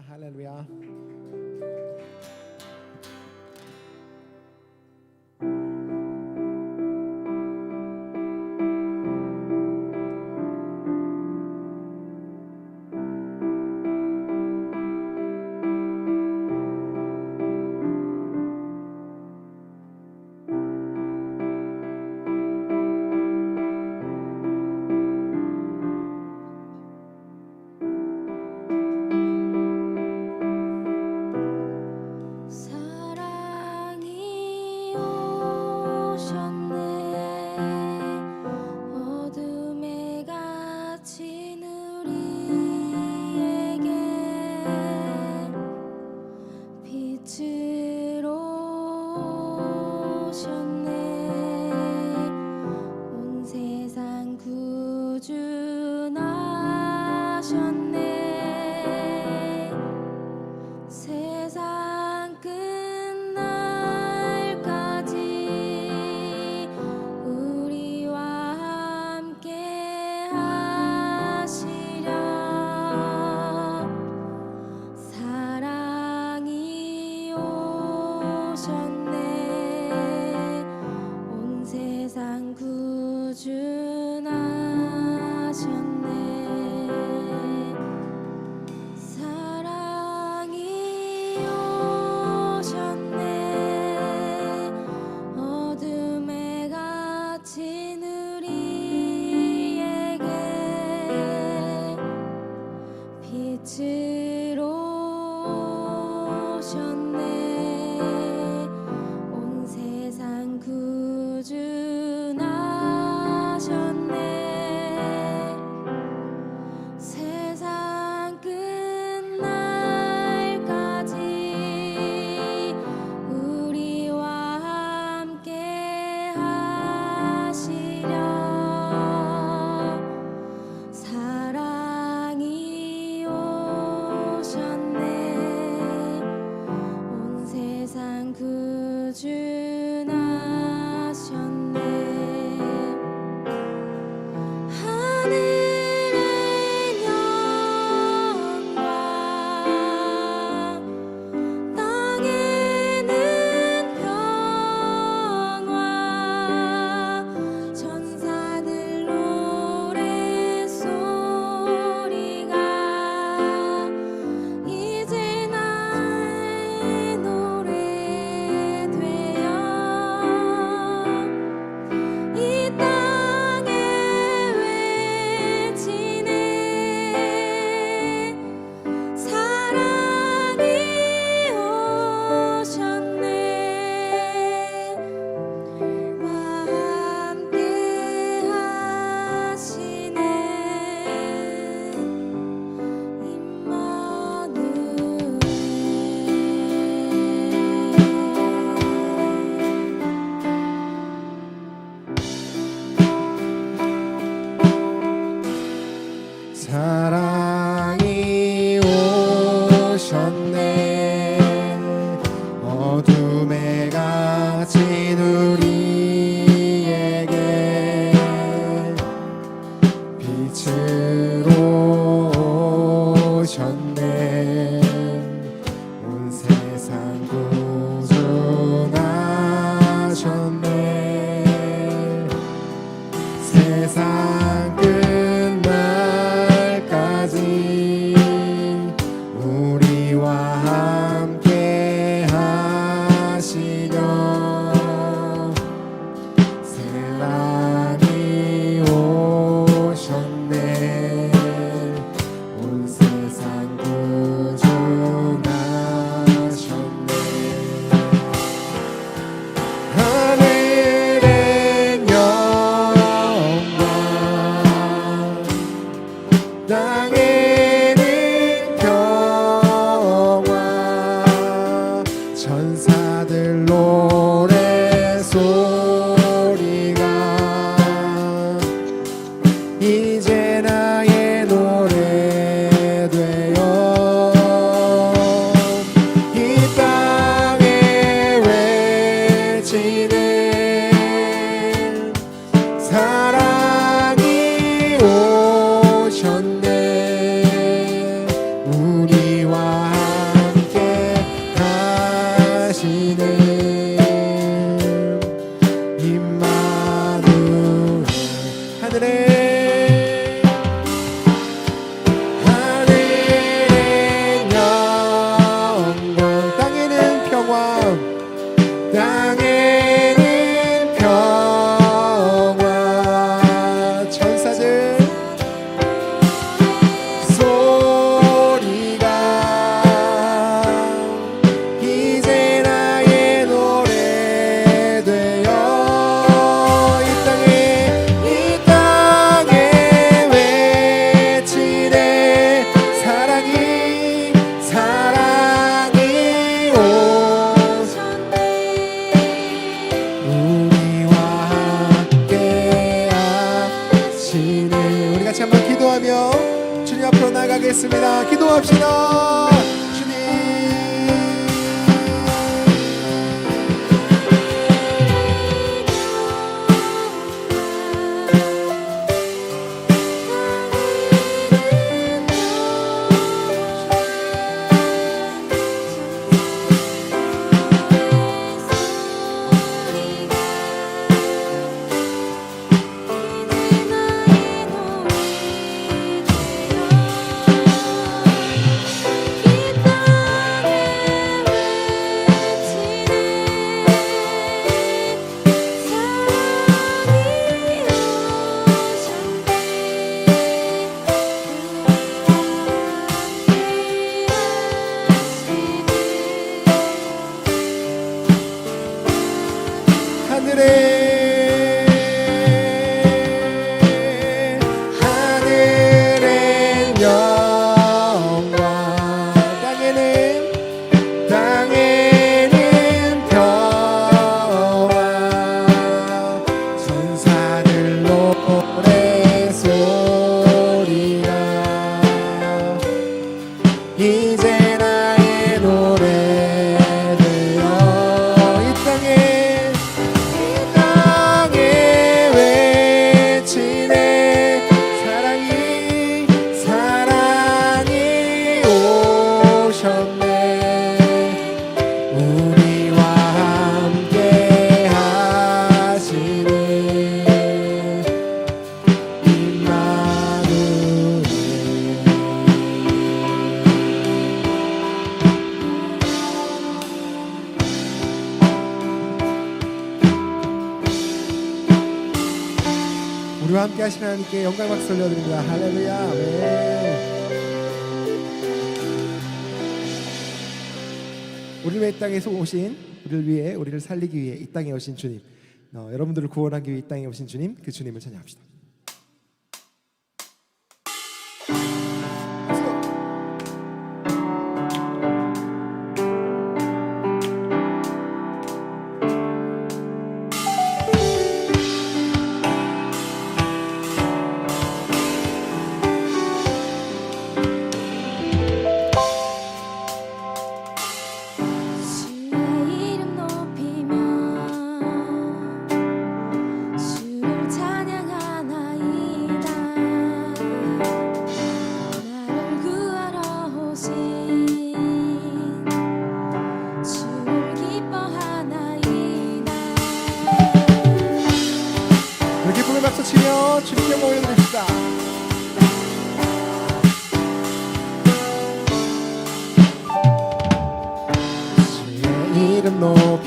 할 빛으 우리와 함께 하시는 하나님께 영광 박수 올려드립니다. 할렐루야. 아멘. 우리를 위해 이 땅에서 오신 우리를 위해 우리를 살리기 위해 이 땅에 오신 주님 어, 여러분들을 구원하기 위해 이 땅에 오신 주님 그 주님을 찬양합시다.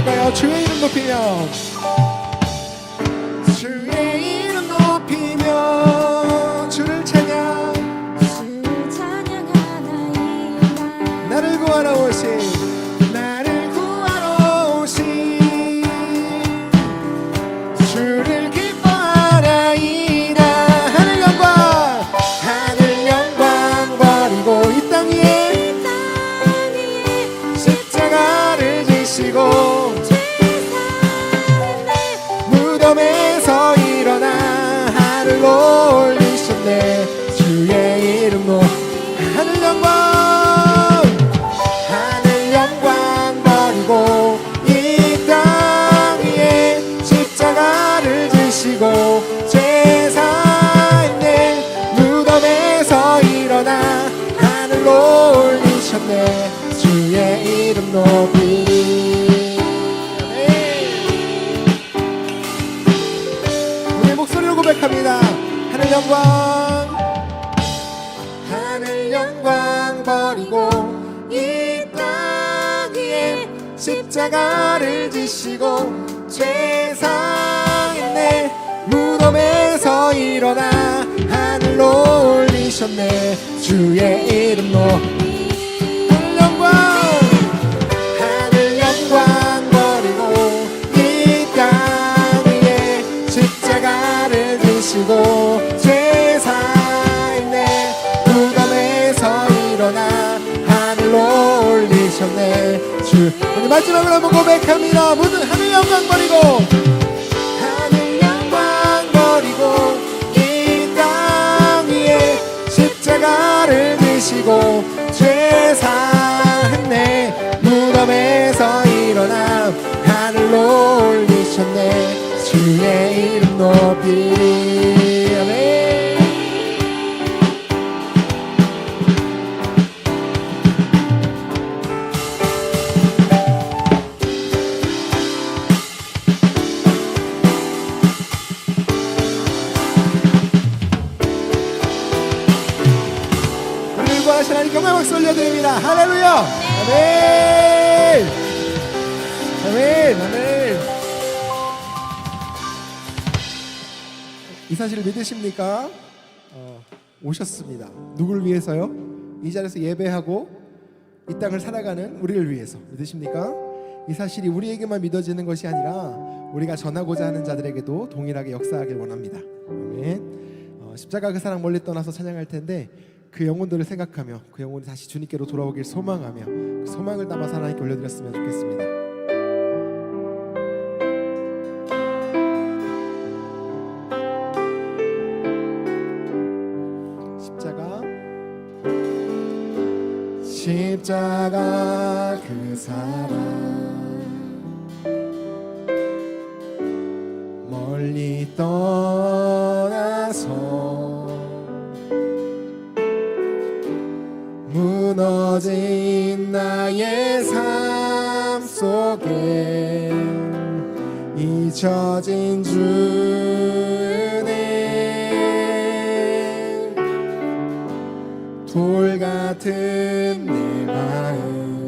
한번 고백할까요? 주의 이름 높이며 올리셨네 주의 이름 높이. 우리 목소리로 고백합니다. 하늘 영광 하늘 영광 버리고 이 땅 위에 십자가를 지시고 죄사인의 무덤에서 일어나 하늘로 올리셨네. 주의 이름 높 마지막으로 한번 고백합니다. 모든 하늘 영광 버리고. 십자가를 지시고 죄사했네. 무덤에서 일어나 하늘로 올리셨네. 주의 이름 높이 이 사실을 믿으십니까? 어, 오셨습니다. 누굴 위해서요? 이 자리에서 예배하고 이 땅을 살아가는 우리를 위해서 믿으십니까? 이 사실이 우리에게만 믿어지는 것이 아니라 우리가 전하고자 하는 자들에게도 동일하게 역사하길 원합니다. 아멘. 어, 십자가 그 사랑 멀리 떠나서 찬양할 텐데 그 영혼들을 생각하며 그 영혼이 다시 주님께로 돌아오길 소망하며 그 소망을 담아서 하나님께 올려드렸으면 좋겠습니다. 십자가 그 사랑 멀리 떠나서 무너진 나의 삶 속에 잊혀진 주 돌 같은 내 마음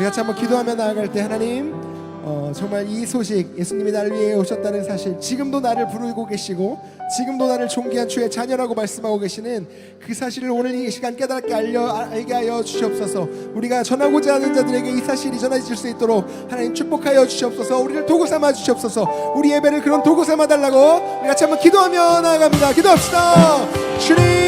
우리 같이 한번 기도하며 나아갈 때 하나님 어, 정말 이 소식 예수님이 나를 위해 오셨다는 사실 지금도 나를 부르고 계시고 지금도 나를 존귀한 주의 자녀라고 말씀하고 계시는 그 사실을 오늘 이 시간 깨닫게 알려 알게 하여 주시옵소서. 우리가 전하고자 하는 자들에게 이 사실이 전해질 수 있도록 하나님 축복하여 주시옵소서. 우리를 도구 삼아 주시옵소서. 우리 예배를 그런 도구 삼아 달라고 우리 같이 한번 기도하며 나아갑니다. 기도합시다. 주님